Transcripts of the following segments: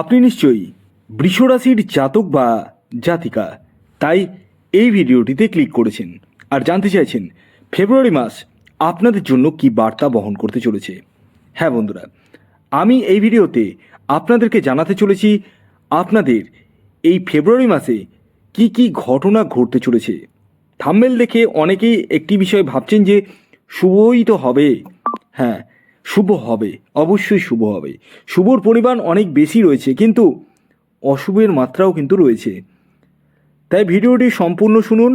আপনি নিশ্চয়ই বৃষরাশির জাতক বা জাতিকা, তাই এই ভিডিওটিতে ক্লিক করেছেন আর জানতে চাইছেন ফেব্রুয়ারি মাস আপনাদের জন্য কি বার্তা বহন করতে চলেছে। হ্যাঁ বন্ধুরা, আমি এই ভিডিওতে আপনাদেরকে জানাতে চলেছি আপনাদের এই ফেব্রুয়ারি মাসে কি কি ঘটনা ঘটতে চলেছে। থাম্বেল দেখে অনেকেই একটি বিষয় ভাবছেন যে শুভই তো হবে। হ্যাঁ শুভ হবে, অবশ্যই শুভ হবে। শুভর পরিমাণ অনেক বেশি রয়েছে, কিন্তু অশুভের মাত্রাও কিন্তু রয়েছে। তাই ভিডিওটি সম্পূর্ণ শুনুন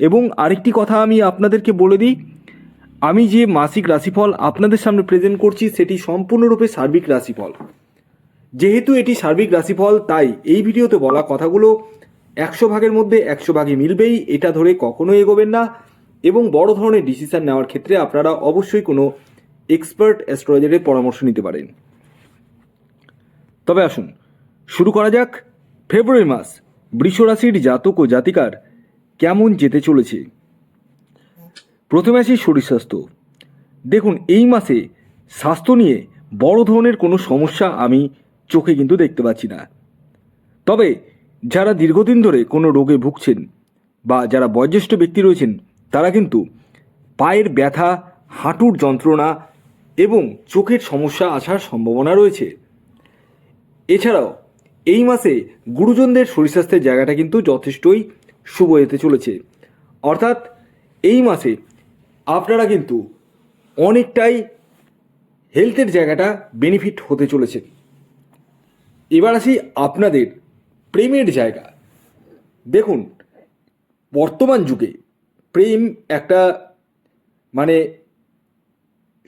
এবং আরেকটি কথা আমি আপনাদেরকে বলে দিই, আমি যে মাসিক রাশিফল আপনাদের সামনে প্রেজেন্ট করছি সেটি সম্পূর্ণরূপে সার্বিক রাশিফল। যেহেতু এটি সার্বিক রাশিফল, তাই এই ভিডিওতে বলা কথাগুলো একশো ভাগের মধ্যে একশো ভাগে মিলবেই, এটা ধরে কখনোই এগোবেন না এবং বড় ধরনের ডিসিশান নেওয়ার ক্ষেত্রে আপনারা অবশ্যই কোনো এক্সপার্ট অ্যাস্ট্রোলজারের পরামর্শ নিতে পারেন। তবে আসুন, শুরু করা যাক ফেব্রুয়ারি মাস বৃষরাশির জাতক ও জাতিকার কেমন যেতে চলেছে। প্রথমে আসি শরীর স্বাস্থ্য। দেখুন, এই মাসে স্বাস্থ্য নিয়ে বড় ধরনের কোনো সমস্যা আমি চোখে কিন্তু দেখতে পাচ্ছি না। তবে যারা দীর্ঘদিন ধরে কোনো রোগে ভুগছেন বা যারা বয়োজ্যেষ্ঠ ব্যক্তি রয়েছেন, তারা কিন্তু পায়ের ব্যথা, হাঁটুর যন্ত্রণা এবং চোখের সমস্যা আসার সম্ভাবনা রয়েছে। এছাড়াও, এই মাসে গুরুজনদের শরীর স্বাস্থ্যের জায়গাটা কিন্তু যথেষ্টই শুভ হতে চলেছে। অর্থাৎ, এই মাসে আপনারা কিন্তু অনেকটাই হেলথের জায়গাটা বেনিফিট হতে চলেছে। এবার আসি আপনাদের প্রেমের জায়গা। দেখুন, বর্তমান যুগে প্রেম একটা মানে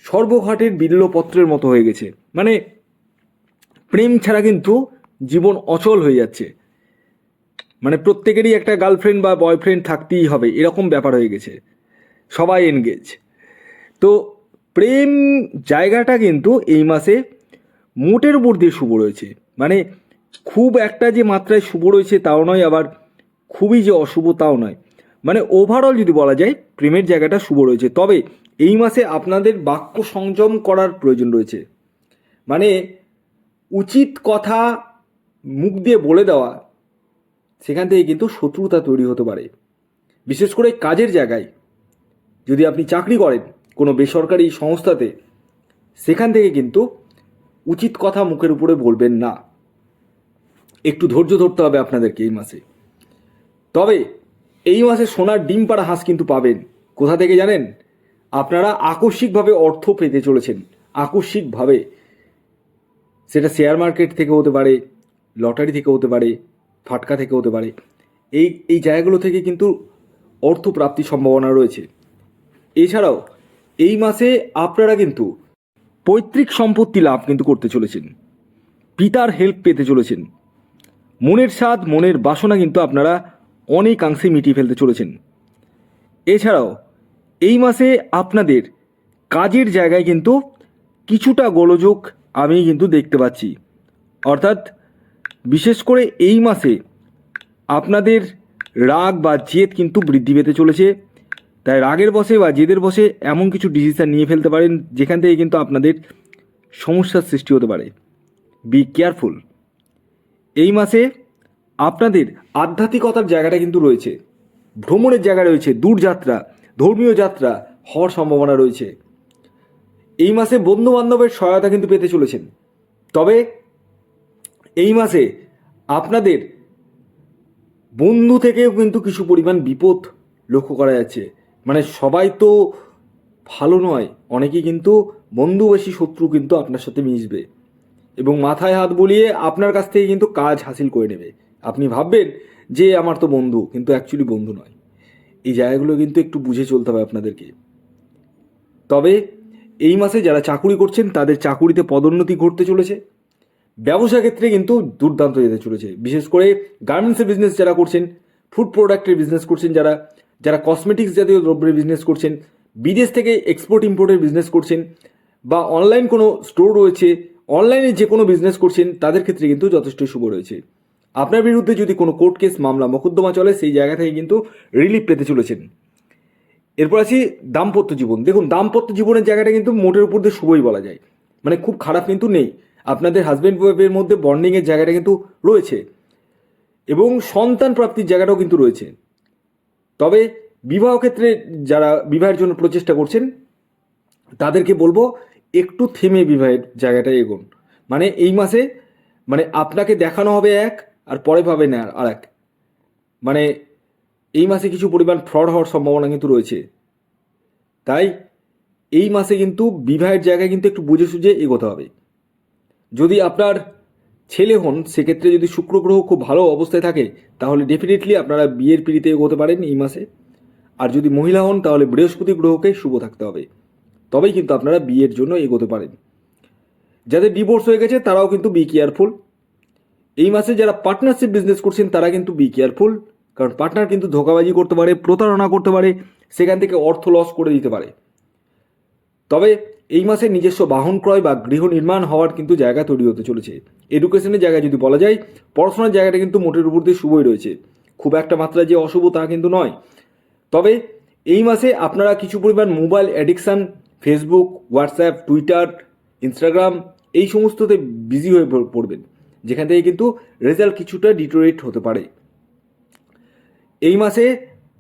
সর্বঘাটের বিল্লপত্রের মতো হয়ে গেছে। মানে প্রেম ছাড়া কিন্তু জীবন অচল হয়ে যাচ্ছে। মানে প্রত্যেকেরই একটা গার্লফ্রেন্ড বা বয়ফ্রেন্ড থাকতেই হবে, এরকম ব্যাপার হয়ে গেছে। সবাই এনগেজ তো, প্রেম জায়গাটা কিন্তু এই মাসে মোটের উপর দিয়ে শুভ রয়েছে। মানে খুব একটা যে মাত্রায় শুভ রয়েছে তাও নয়, আবার খুবই যে অশুভ তাও নয়। মানে ওভারঅল যদি বলা যায়, প্রেমের জায়গাটা শুভ রয়েছে। তবে এই মাসে আপনাদের বাক্য সংযম করার প্রয়োজন রয়েছে। মানে উচিত কথা মুখ দিয়ে বলে দেওয়া, সেখান থেকে কিন্তু শত্রুতা তৈরি হতে পারে। বিশেষ করে কাজের জায়গায়। যদি আপনি চাকরি করেন কোনো বেসরকারি সংস্থাতে, সেখান থেকে কিন্তু উচিত কথা মুখের উপরে বলবেন না। একটু ধৈর্য ধরতে হবে আপনাদেরকে এই মাসে। তবে এই মাসে সোনার ডিম পাড়া হাঁস কিন্তু পাবেন। কোথা থেকে জানেন? আপনারা আকস্মিকভাবে অর্থ পেতে চলেছেন। আকস্মিকভাবে। সেটা শেয়ার মার্কেট থেকে হতে পারে, লটারি থেকে হতে পারে, ফাটকা থেকে হতে পারে। এই এই জায়গাগুলো থেকে কিন্তু অর্থ প্রাপ্তির সম্ভাবনা রয়েছে। এছাড়াও, এই মাসে আপনারা কিন্তু পৈতৃক সম্পত্তি লাভ কিন্তু করতে চলেছেন। পিতার হেল্প পেতে চলেছেন। মনের স্বাদ, মনের বাসনা কিন্তু আপনারা অনেকাংশে মিটিয়ে ফেলতে চলেছেন। এছাড়াও এই মাসে আপনাদের কাজের জায়গায় কিন্তু কিছুটা গোলযোগ আমি কিন্তু দেখতে পাচ্ছি। অর্থাৎ বিশেষ করে এই মাসে আপনাদের রাগ বা জেদ কিন্তু বৃদ্ধি পেতে চলেছে। তাই রাগের বসে বা জেদের বসে এমন কিছু ডিসিশন নিয়ে ফেলতে পারেন, যেখান থেকে কিন্তু আপনাদের সমস্যার সৃষ্টি হতে পারে। বি কেয়ারফুল এই মাসে আপনাদের আধ্যাত্মিকতার জায়গাটা কিন্তু রয়েছে। ভ্রমণের জায়গা রয়েছে দূরযাত্রা ধর্মীয় যাত্রা হওয়ার সম্ভাবনা রয়েছে। এই মাসে বন্ধু বান্ধবের সহায়তা কিন্তু পেতে চলেছেন। তবে এই মাসে আপনাদের বন্ধু থেকেও কিন্তু কিছু পরিমাণ বিপদ লক্ষ্য করা যাচ্ছে। মানে সবাই তো ভালো নয়, অনেকেই কিন্তু বন্ধু বেশি শত্রু কিন্তু আপনার সাথে মিশবে। এবং মাথায় হাত বলিয়ে আপনার কাছ থেকে কিন্তু কাজ হাসিল করে নেবে। আপনি ভাববেন যে আমার তো বন্ধু, কিন্তু অ্যাকচুয়ালি বন্ধু নয়। এই জায়গাগুলো কিন্তু একটু বুঝে চলতে হবে আপনাদেরকে। তবে এই মাসে যারা চাকুরি করছেন, তাদের চাকুরিতে পদোন্নতি ঘটতে চলেছে। ব্যবসা ক্ষেত্রে কিন্তু দুর্দান্ত যেতে চলেছে। বিশেষ করে গার্মেন্টসের বিজনেস যারা করছেন ফুড প্রোডাক্টের বিজনেস করছেন যারা যারা কসমেটিক্স জাতীয় দ্রব্যের বিজনেস করছেন, বিদেশ থেকে এক্সপোর্ট ইম্পোর্টের বিজনেস করছেন, বা অনলাইন কোনো স্টোর রয়েছে অনলাইনে যে কোনো বিজনেস করছেন, তাদের ক্ষেত্রে কিন্তু যথেষ্ট শুভ রয়েছে। আপনার বিরুদ্ধে যদি কোনো কোর্ট কেস মামলা মোকদ্দমা চলে, সেই জায়গা থেকে কিন্তু রিলিফ পেতে চলেছেন। এরপর আছি দাম্পত্য জীবন। দেখুন, দাম্পত্য জীবনের জায়গাটা কিন্তু মোটের উপর দিয়ে শুভই বলা যায়। মানে খুব খারাপ কিন্তু নেই। আপনাদের হাজব্যান্ড ওয়াইফের মধ্যে বন্ডিংয়ের জায়গাটা কিন্তু রয়েছে। এবং সন্তান প্রাপ্তির জায়গাটাও কিন্তু রয়েছে। তবে বিবাহ ক্ষেত্রে যারা বিবাহের জন্য প্রচেষ্টা করছেন, তাদেরকে বলব একটু থেমে বিবাহের জায়গাটা এগোন। মানে এই মাসে মানে আপনাকে দেখানো হবে এক আর পরে পাবেন আর আর এক মানে এই মাসে কিছু পরিমাণ ফ্রড হওয়ার সম্ভাবনা কিন্তু রয়েছে। তাই এই মাসে কিন্তু বিবাহের জায়গায় কিন্তু একটু বুঝে সুঝে এগোতে হবে। যদি আপনার ছেলে হন, সেক্ষেত্রে যদি শুক্র গ্রহ খুব ভালো অবস্থায় থাকে, তাহলে ডেফিনেটলি আপনারা বিয়ের পিড়িতে এগোতে পারেন এই মাসে। আর যদি মহিলা হন, তাহলে বৃহস্পতি গ্রহকে শুভ থাকতে হবে। তবেই কিন্তু আপনারা বিয়ের জন্য এগোতে পারেন। যাদের ডিভোর্স হয়ে গেছে, তারাও কিন্তু বি কেয়ারফুল এই মাসে যারা পার্টনারশিপ বিজনেস করছেন, তারা কিন্তু বি কেয়ারফুল কারণ পার্টনার কিন্তু ধোকাবাজি করতে পারে, প্রতারণা করতে পারে, সেখান থেকে অর্থ লস করে দিতে পারে। তবে এই মাসে নিজস্ব বাহন ক্রয় বা গৃহ নির্মাণ হওয়ার কিন্তু জায়গা তৈরি হতে চলেছে। এডুকেশনের জায়গায় যদি বলা যায়, পড়াশোনার জায়গাটা কিন্তু মোটের উপর দিয়ে শুভই রয়েছে। খুব একটা মাত্রায় যে অশুভ তা কিন্তু নয়। তবে এই মাসে আপনারা কিছু পরিমাণ mobile addiction Facebook WhatsApp Twitter Instagram এই সমস্ততে বিজি হয়ে পড়- পড়বেন। যেখান থেকে কিন্তু রেজাল্ট কিছুটা ডিটোরেট হতে পারে। এই মাসে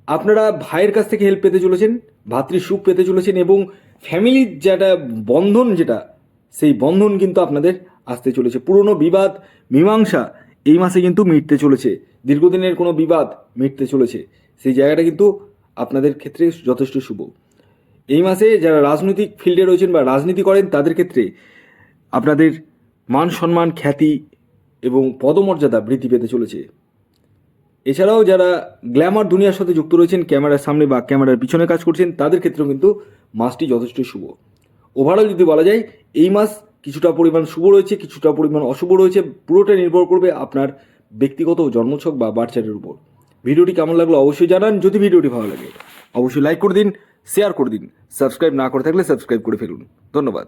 আপনারা ভাইয়ের কাছ থেকে হেল্প পেতে চলেছেন, ভাতৃ সুখ পেতে চলেছেন এবং ফ্যামিলির যেটা বন্ধন যেটা, সেই বন্ধন কিন্তু আপনাদের আসতে চলেছে। পুরনো বিবাদ, মীমাংসা এই মাসে কিন্তু মিটতে চলেছে। দীর্ঘদিনের কোনো বিবাদ মিটতে চলেছে। সেই জায়গাটা কিন্তু আপনাদের ক্ষেত্রে যথেষ্ট শুভ। এই মাসে যারা রাজনৈতিক ফিল্ডে রয়েছেন বা রাজনীতি করেন, তাদের ক্ষেত্রে আপনাদের মান সম্মান, খ্যাতি এবং পদমর্যাদা বৃদ্ধি পেতে চলেছে। এছাড়াও যারা গ্ল্যামার দুনিয়ার সাথে যুক্ত রয়েছেন, ক্যামেরার সামনে বা ক্যামেরার পিছনে কাজ করছেন, তাদের ক্ষেত্রেও কিন্তু মাসটি যথেষ্ট শুভ। ওভারঅল যদি বলা যায়, এই মাস কিছুটা পরিমাণ শুভ রয়েছে, কিছুটা পরিমাণ অশুভ রয়েছে পুরোটা নির্ভর করবে আপনার ব্যক্তিগত জন্মছক বা বার্চারের উপর। ভিডিওটি কেমন লাগল অবশ্যই জানান, যদি ভিডিওটি ভালো লাগে, অবশ্যই লাইক করে দিন শেয়ার করে দিন সাবস্ক্রাইব না করে থাকলে সাবস্ক্রাইব করে ফেলুন। ধন্যবাদ।